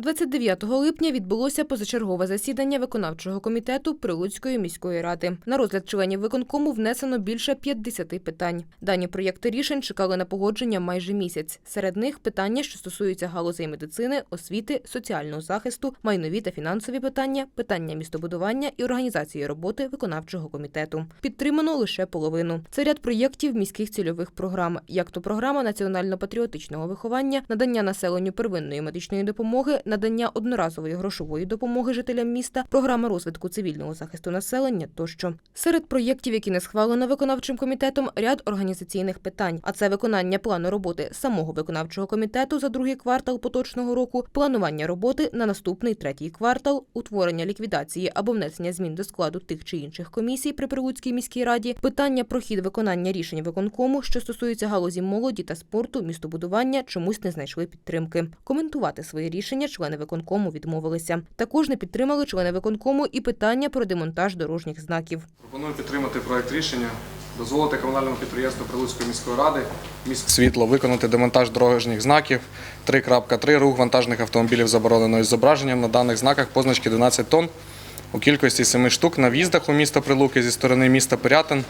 29 липня відбулося позачергове засідання виконавчого комітету Прилуцької міської ради. На розгляд членів виконкому внесено більше 50 питань. Дані проєкти рішень чекали на погодження майже місяць. Серед них питання, що стосуються галузей медицини, освіти, соціального захисту, майнові та фінансові питання, питання містобудування і організації роботи виконавчого комітету. Підтримано лише половину. Це ряд проєктів міських цільових програм, як то програма національно-патріотичного виховання, надання населенню первинної медичної допомоги, надання одноразової грошової допомоги жителям міста, програма розвитку цивільного захисту населення тощо. Серед проєктів, які не схвалено виконавчим комітетом, ряд організаційних питань, а це виконання плану роботи самого виконавчого комітету за другий квартал поточного року, планування роботи на наступний третій квартал, утворення ліквідації або внесення змін до складу тих чи інших комісій при Прилуцькій міській раді, питання про хід виконання рішень виконкому, що стосуються галузі молоді та спорту, містобудування, чомусь не знайшли підтримки. Коментувати свої рішення члени виконкому відмовилися. Також не підтримали члени виконкому і питання про демонтаж дорожніх знаків. Пропоную підтримати проект рішення, дозволити комунальному підприємству Прилуцької міської ради міськ світло виконати демонтаж дорожніх знаків 3.3 рух вантажних автомобілів заборонено із зображенням на даних знаках позначки 12 тонн у кількості 7 штук на в'їздах у місто Прилуки зі сторони міста Пирятин,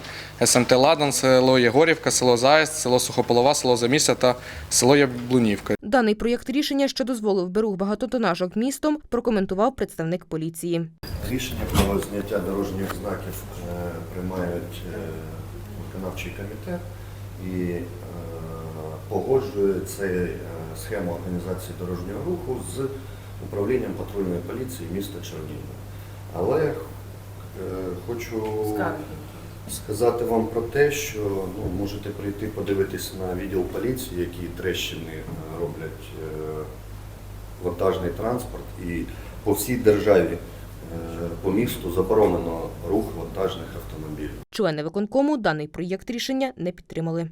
СМТ Ладан, село Єгорівка, село Заєць, село Сухополова, село Замісся та село Яблунівка. Даний проєкт рішення, що дозволив берух багатотонажок містом, прокоментував представник поліції. Рішення про зняття дорожніх знаків е, приймають е, виконавчий комітет і е, погоджує цю е, схему організації дорожнього руху з управлінням патрульної поліції міста Чернігова. Але е, хочу сказати вам про те, що ну, можете прийти подивитись на відділ поліції, які трещини е, роблять е, вантажний транспорт, і по всій державі е, по місту заборонено рух вантажних автомобілів. Члени виконкому даний проєкт рішення не підтримали.